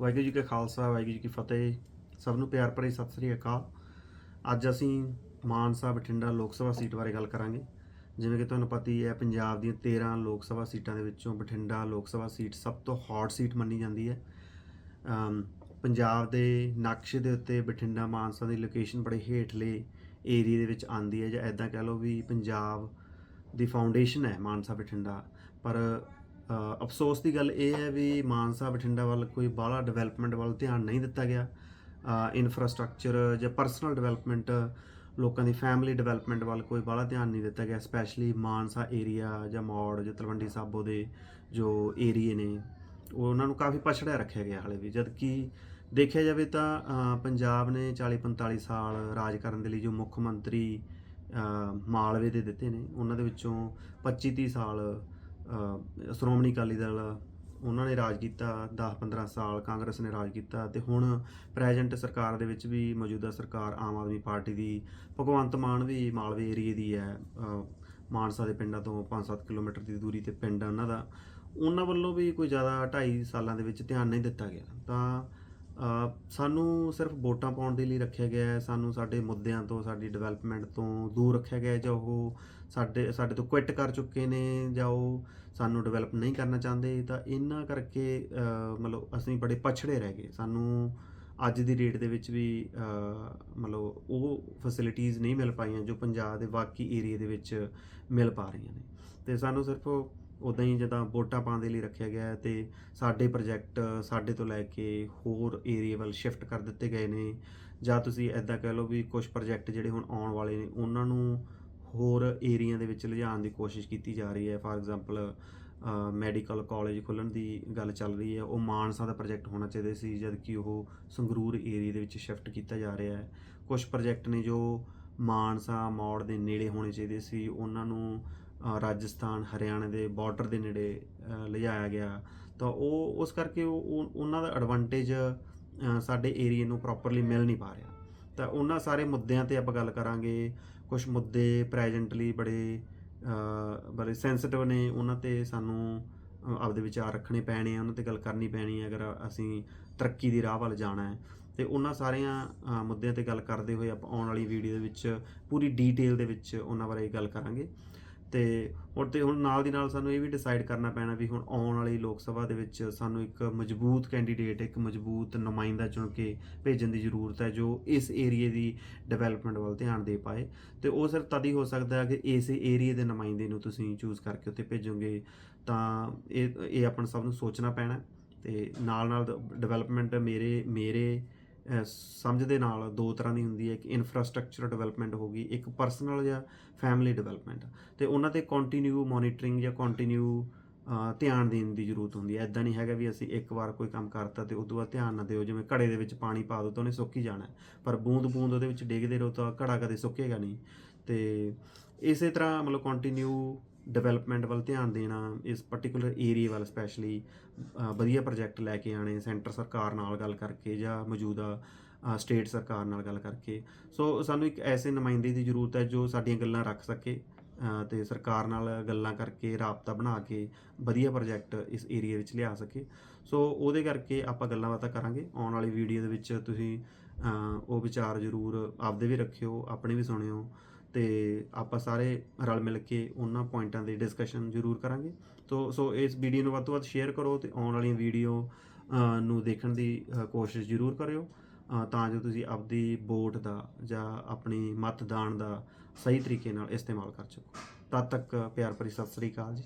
ਵਾਹਿਗੁਰੂ ਜੀ ਕਾ ਖਾਲਸਾ, ਵਾਹਿਗੁਰੂ ਜੀ ਕੀ ਫਤਿਹ। ਸਭ ਨੂੰ ਪਿਆਰ ਭਰੀ ਸਤਿ ਸ੍ਰੀ ਅਕਾਲ। ਅੱਜ ਅਸੀਂ ਮਾਨਸਾ ਬਠਿੰਡਾ ਲੋਕ ਸਭਾ ਸੀਟ ਬਾਰੇ ਗੱਲ ਕਰਾਂਗੇ। ਜਿਵੇਂ ਕਿ ਤੁਹਾਨੂੰ ਪਤਾ ਹੀ ਹੈ, ਪੰਜਾਬ ਦੀਆਂ 13 ਲੋਕ ਸਭਾ ਸੀਟਾਂ ਦੇ ਵਿੱਚੋਂ ਬਠਿੰਡਾ ਲੋਕ ਸਭਾ ਸੀਟ ਸਭ ਤੋਂ ਹੌਟ ਸੀਟ ਮੰਨੀ ਜਾਂਦੀ ਹੈ। ਪੰਜਾਬ ਦੇ ਨਕਸ਼ੇ ਦੇ ਉੱਤੇ ਬਠਿੰਡਾ ਮਾਨਸਾ ਦੀ ਲੋਕੇਸ਼ਨ ਬੜੇ ਹੇਠਲੇ ਏਰੀਆ ਦੇ ਵਿੱਚ ਆਉਂਦੀ ਹੈ ਜਾਂ ਐਦਾਂ ਕਹਿ ਲਓ ਵੀ ਪੰਜਾਬ ਦੀ ਫਾਊਂਡੇਸ਼ਨ ਹੈ ਮਾਨਸਾ ਬਠਿੰਡਾ। ਪਰ ਅਫਸੋਸ ਦੀ ਗੱਲ ਇਹ ਹੈ ਵੀ ਮਾਨਸਾ ਬਠਿੰਡਾ ਵੱਲ ਕੋਈ ਬਾਹਲਾ ਡਿਵੈਲਪਮੈਂਟ ਵੱਲ ਧਿਆਨ ਨਹੀਂ ਦਿੱਤਾ ਗਿਆ। ਇਨਫਰਾਸਟ੍ਰਕਚਰ ਜਾਂ ਪਰਸਨਲ ਡਿਵੈਲਪਮੈਂਟ ਲੋਕਾਂ ਦੀ ਫੈਮਿਲੀ ਡਿਵੈਲਪਮੈਂਟ ਵੱਲ ਕੋਈ ਬਾਹਲਾ ਧਿਆਨ ਨਹੀਂ ਦਿੱਤਾ ਗਿਆ ਸਪੈਸ਼ਲੀ ਮਾਨਸਾ ਏਰੀਆ ਜਾਂ ਮੌੜ ਜਾਂ ਤਲਵੰਡੀ ਸਾਬੋ ਦੇ ਜੋ ਏਰੀਏ ਨੇ, ਉਹ ਉਹਨਾਂ ਨੂੰ ਕਾਫੀ ਪਛੜਿਆ ਰੱਖਿਆ ਗਿਆ ਹਾਲੇ ਵੀ। ਜਦ ਕਿ ਦੇਖਿਆ ਜਾਵੇ ਤਾਂ ਪੰਜਾਬ ਨੇ 40 45 ਸਾਲ ਰਾਜ ਕਰਨ ਦੇ ਲਈ ਜੋ ਮੁੱਖ ਮੰਤਰੀ ਮਾਲਵੇ ਦੇ ਦਿੱਤੇ ਨੇ, ਉਹਨਾਂ ਦੇ ਵਿੱਚੋਂ 25 30 ਸਾਲ ਸ਼੍ਰੋਮਣੀ ਅਕਾਲੀ ਦਲ, ਉਹਨਾਂ ਨੇ ਰਾਜ ਕੀਤਾ 10 15 ਸਾਲ ਕਾਂਗਰਸ ਨੇ ਰਾਜ ਕੀਤਾ ਤੇ ਹੁਣ ਪ੍ਰੈਜ਼ੈਂਟ ਸਰਕਾਰ ਦੇ ਵਿੱਚ ਵੀ ਮੌਜੂਦਾ ਸਰਕਾਰ ਆਮ ਆਦਮੀ ਪਾਰਟੀ ਦੀ, ਭਗਵੰਤ ਮਾਨ ਵੀ ਮਾਲਵੇ ਏਰੀਏ ਦੀ ਹੈ ਮਾਨਸਾ ਦੇ ਪਿੰਡਾਂ ਤੋਂ 5-7 ਕਿਲੋਮੀਟਰ ਦੀ ਦੂਰੀ ਤੇ ਪਿੰਡ ਆ ਉਹਨਾਂ ਦਾ, ਉਹਨਾਂ ਵੱਲੋਂ ਵੀ ਕੋਈ ਜ਼ਿਆਦਾ 2.5 ਸਾਲਾਂ ਦੇ ਵਿੱਚ ਧਿਆਨ ਨਹੀਂ ਦਿੱਤਾ ਗਿਆ। ਤਾਂ ਸਾਨੂੰ ਸਿਰਫ ਵੋਟਾਂ ਪਾਉਣ ਦੇ ਲਈ ਰੱਖਿਆ ਗਿਆ ਹੈ। ਸਾਨੂੰ ਸਾਡੇ ਮੁੱਦਿਆਂ ਤੋਂ, ਸਾਡੀ ਡਿਵੈਲਪਮੈਂਟ ਤੋਂ ਦੂਰ ਰੱਖਿਆ ਗਿਆ ਹੈ ਜਾਂ ਉਹ ਸਾਡੇ ਸਾਡੇ ਤੋਂ ਕੁਇਟ ਕਰ ਚੁੱਕੇ ਨੇ ਜਾਂ ਉਹ ਸਾਨੂੰ ਡਿਵੈਲਪ ਨਹੀਂ ਕਰਨਾ ਚਾਹੁੰਦੇ, ਤਾਂ ਇਹਨਾਂ ਕਰਕੇ ਮਤਲਬ ਅਸੀਂ ਬੜੇ ਪਛੜੇ ਰਹਿ ਗਏ। ਸਾਨੂੰ ਅੱਜ ਦੀ ਡੇਟ ਦੇ ਵਿੱਚ ਵੀ ਮਤਲਬ ਉਹ ਫੈਸਿਲਿਟੀਆਂ ਨਹੀਂ ਮਿਲ ਪਾਈਆਂ ਜੋ ਪੰਜਾਬ ਦੇ ਬਾਕੀ ਏਰੀਆ ਦੇ ਵਿੱਚ ਮਿਲ ਪਾ ਰਹੀਆਂ ਨੇ। ਤੇ ਸਾਨੂੰ ਸਿਰਫ ਉਦਾਂ ਹੀ ਜਿੱਦਾਂ ਵੋਟਾਂ ਪਾਉਣ ਦੇ ਲਈ ਰੱਖਿਆ ਗਿਆ ਹੈ ਤੇ ਸਾਡੇ ਪ੍ਰੋਜੈਕਟ ਸਾਡੇ ਤੋਂ ਲੈ ਕੇ ਹੋਰ ਏਰੀਆ ਵੱਲ ਸ਼ਿਫਟ ਕਰ ਦਿੱਤੇ ਗਏ ਨੇ। ਜਾਂ ਤੁਸੀਂ ਐਦਾਂ ਕਹਿ ਲਓ ਵੀ ਕੁਝ ਪ੍ਰੋਜੈਕਟ ਜਿਹੜੇ ਹੁਣ ਆਉਣ ਵਾਲੇ ਨੇ, ਉਹਨਾਂ ਨੂੰ ਹੋਰ ਏਰੀਆ ਦੇ ਵਿੱਚ ਲਿਜਾਣ ਦੀ ਕੋਸ਼ਿਸ਼ ਕੀਤੀ ਜਾ ਰਹੀ ਹੈ। ਫਾਰ ਐਗਜ਼ਾਮਪਲ ਮੈਡੀਕਲ ਕਾਲਜ ਖੁੱਲਣ ਦੀ ਗੱਲ ਚੱਲ ਰਹੀ ਹੈ। ਉਹ ਮਾਨਸਾ ਦਾ ਪ੍ਰੋਜੈਕਟ ਹੋਣਾ ਚਾਹੀਦਾ ਸੀ, ਜਦ ਕਿ ਉਹ ਸੰਗਰੂਰ ਏਰੀਆ ਦੇ ਵਿੱਚ ਸ਼ਿਫਟ ਕੀਤਾ ਜਾ ਰਿਹਾ ਹੈ। ਕੁਝ ਪ੍ਰੋਜੈਕਟ ਨੇ ਜੋ ਮਾਨਸਾ, ਮੌੜ ਦੇ ਨੇੜੇ ਹੋਣੇ ਚਾਹੀਦੇ ਸੀ, ਉਹਨਾਂ ਨੂੰ ਰਾਜਸਥਾਨ, ਹਰਿਆਣਾ ਦੇ ਬਾਰਡਰ ਦੇ ਨੇੜੇ ਲਿਜਾਇਆ ਗਿਆ। ਤਾਂ ਉਹ, ਉਸ ਕਰਕੇ ਉਹ ਉਹਨਾਂ ਦਾ ਐਡਵਾਂਟੇਜ ਸਾਡੇ ਏਰੀਆ ਨੂੰ ਪ੍ਰੋਪਰਲੀ ਮਿਲ ਨਹੀਂ ਪਾ ਰਿਹਾ। ਤਾਂ ਉਹਨਾਂ ਸਾਰੇ ਮੁੱਦਿਆਂ ਤੇ ਆਪਾਂ ਗੱਲ ਕਰਾਂਗੇ। ਕੁਝ ਮੁੱਦੇ ਪ੍ਰੈਜ਼ੈਂਟਲੀ ਬੜੇ ਬੜੇ ਸੈਂਸਿਟਿਵ ਨੇ। ਉਹਨਾਂ ਤੇ ਸਾਨੂੰ ਆਪਦੇ ਵਿਚਾਰ ਰੱਖਣੇ ਪੈਣੇ ਆ। ਉਹਨਾਂ ਤੇ ਗੱਲ ਕਰਨੀ ਪੈਣੀ ਹੈ ਅਗਰ ਅਸੀਂ ਤਰੱਕੀ ਦੀ ਰਾਹ ਵੱਲ ਜਾਣਾ ਹੈ। ਤੇ ਉਹਨਾਂ ਸਾਰਿਆਂ ਮੁੱਦਿਆਂ ਤੇ ਗੱਲ ਕਰਦੇ ਹੋਏ ਆਪਾਂ ਆਉਣ ਵਾਲੀ ਵੀਡੀਓ ਦੇ ਵਿੱਚ ਪੂਰੀ ਡੀਟੇਲ ਦੇ ਵਿੱਚ ਉਹਨਾਂ ਬਾਰੇ ਗੱਲ ਕਰਾਂਗੇ। ਤੇ ਹੁਣ ਤੇ ਹੁਣ ਨਾਲ ਦੀ ਨਾਲ ਸਾਨੂੰ ਇਹ ਵੀ ਡਿਸਾਈਡ ਕਰਨਾ ਪੈਣਾ ਵੀ ਹੁਣ ਆਉਣ ਵਾਲੀ ਲੋਕ ਸਭਾ ਦੇ ਵਿੱਚ ਸਾਨੂੰ ਇੱਕ ਮਜ਼ਬੂਤ ਕੈਂਡੀਡੇਟ ਇੱਕ ਮਜ਼ਬੂਤ ਨੁਮਾਇੰਦਾ ਚੁਣ ਕੇ ਭੇਜਣ ਦੀ ਜ਼ਰੂਰਤ ਹੈ ਜੋ ਇਸ ਏਰੀਏ ਦੀ ਡਿਵੈਲਪਮੈਂਟ ਵੱਲ ਧਿਆਨ ਦੇ ਪਾਏ। ਤੇ ਉਹ ਸਿਰਫ ਤਦ ਹੀ ਹੋ ਸਕਦਾ ਹੈ ਕਿ ਇਸ ਏਰੀਏ ਦੇ ਨੁਮਾਇੰਦੇ ਨੂੰ ਤੁਸੀਂ ਚੂਜ਼ ਕਰਕੇ ਉੱਥੇ ਭੇਜੋਗੇ ਤਾਂ ਇਹ ਇਹ ਆਪਾਂ ਸਭ ਨੂੰ ਸੋਚਣਾ ਪੈਣਾ ਹੈ ਤੇ ਨਾਲ ਨਾਲ ਡਿਵੈਲਪਮੈਂਟ ਮੇਰੇ ਮੇਰੇ ਸਮਝ ਦੇ ਨਾਲ ਦੋ ਤਰ੍ਹਾਂ ਦੀ ਹੁੰਦੀ ਹੈ। ਇੱਕ ਇਨਫਰਾਸਟ੍ਰਕਚਰ ਡਿਵੈਲਪਮੈਂਟ ਹੋ ਗਈ, ਇੱਕ ਪਰਸਨਲ ਜਾਂ ਫੈਮਿਲੀ ਡਿਵੈਲਪਮੈਂਟ ਤੇ ਉਹਨਾਂ ਤੇ ਕੰਟੀਨਿਊ ਮੋਨੀਟਰਿੰਗ ਜਾਂ ਕੰਟੀਨਿਊ ਧਿਆਨ ਦੇਣ ਦੀ ਜ਼ਰੂਰਤ ਹੁੰਦੀ ਹੈ। ਐਦਾਂ ਨਹੀਂ ਹੈਗਾ ਵੀ ਅਸੀਂ ਇੱਕ ਵਾਰ ਕੋਈ ਕੰਮ ਕਰਤਾ ਤੇ ਉਦੋਂ ਬਾਅਦ ਧਿਆਨ ਨਾ ਦਿਓ। ਜਿਵੇਂ ਘੜੇ ਦੇ ਵਿੱਚ ਪਾਣੀ ਪਾ ਦਿਓ ਤਾਂ ਉਹਨੇ ਸੁੱਕ ਹੀ ਜਾਣਾ। ਪਰ ਬੂੰਦ ਬੂੰਦ ਉਹਦੇ ਵਿੱਚ ਡਿੱਗਦੇ ਰਹੋ ਤਾਂ ਘੜਾ ਕਦੇ ਸੁੱਕੇਗਾ ਨਹੀਂ। ਤੇ ਇਸੇ ਤਰ੍ਹਾਂ ਮਤਲਬ ਕੰਟੀਨਿਊ ਡਿਵੈਲਪਮੈਂਟ ਵੱਲ ਧਿਆਨ ਦੇਣਾ ਇਸ ਪਾਰਟਿਕੂਲਰ ਏਰੀਆ ਵੱਲ ਸਪੈਸ਼ਲੀ ਵਧੀਆ ਪ੍ਰੋਜੈਕਟ ਲੈ ਕੇ ਆਣੇ ਸੈਂਟਰ ਸਰਕਾਰ ਨਾਲ ਗੱਲ ਕਰਕੇ ਜਾਂ ਮੌਜੂਦਾ ਸਟੇਟ ਸਰਕਾਰ ਨਾਲ ਗੱਲ ਕਰਕੇ। ਸੋ ਸਾਨੂੰ ਇੱਕ ਐਸੇ ਨੁਮਾਇੰਦੇ ਦੀ ਜ਼ਰੂਰਤ ਹੈ ਜੋ ਸਾਡੀਆਂ ਗੱਲਾਂ ਰੱਖ ਸਕੇ ਅ, ਤੇ ਸਰਕਾਰ ਨਾਲ ਗੱਲਾਂ ਕਰਕੇ ਰਾਬਤਾ ਬਣਾ ਕੇ ਵਧੀਆ ਪ੍ਰੋਜੈਕਟ ਇਸ ਏਰੀਆ ਵਿੱਚ ਲਿਆ ਸਕੇ। ਸੋ ਉਹਦੇ ਕਰਕੇ ਆਪਾਂ ਗੱਲਾਂ ਬਾਤਾਂ ਕਰਾਂਗੇ। ਆਉਣ ਵਾਲੀ ਵੀਡੀਓ ਦੇ ਵਿੱਚ ਤੁਸੀਂ ਉਹ ਵਿਚਾਰ ਜ਼ਰੂਰ ਆਪਦੇ ਵੀ ਰੱਖਿਓ ਆਪਣੇ ਵੀ ਸੁਣਿਓ। ਤੇ ਆਪਾਂ ਸਾਰੇ ਰਲ ਮਿਲ ਕੇ ਉਹਨਾਂ ਪੁਆਇੰਟਾਂ ਦੀ ਡਿਸਕਸ਼ਨ ਜ਼ਰੂਰ ਕਰਾਂਗੇ। ਤੋ ਸੋ ਇਸ ਵੀਡੀਓ ਨੂੰ ਵੱਧ ਤੋਂ ਵੱਧ ਸ਼ੇਅਰ ਕਰੋ ਤੇ ਆਉਣ ਵਾਲੀਆਂ ਵੀਡੀਓ ਨੂੰ ਦੇਖਣ ਦੀ ਕੋਸ਼ਿਸ਼ ਜ਼ਰੂਰ ਕਰਿਓ। ਤਾਂ ਜੋ ਤੁਸੀਂ ਆਪਦੀ ਵੋਟ ਦਾ ਜਾਂ ਆਪਣੀ ਮਤਦਾਨ ਦਾ ਸਹੀ ਤਰੀਕੇ ਨਾਲ ਇਸਤੇਮਾਲ ਕਰ ਸਕੋ। ਤਦ ਤੱਕ ਪਿਆਰ ਭਰੀ ਸਤਿ ਸ੍ਰੀ ਅਕਾਲ ਜੀ।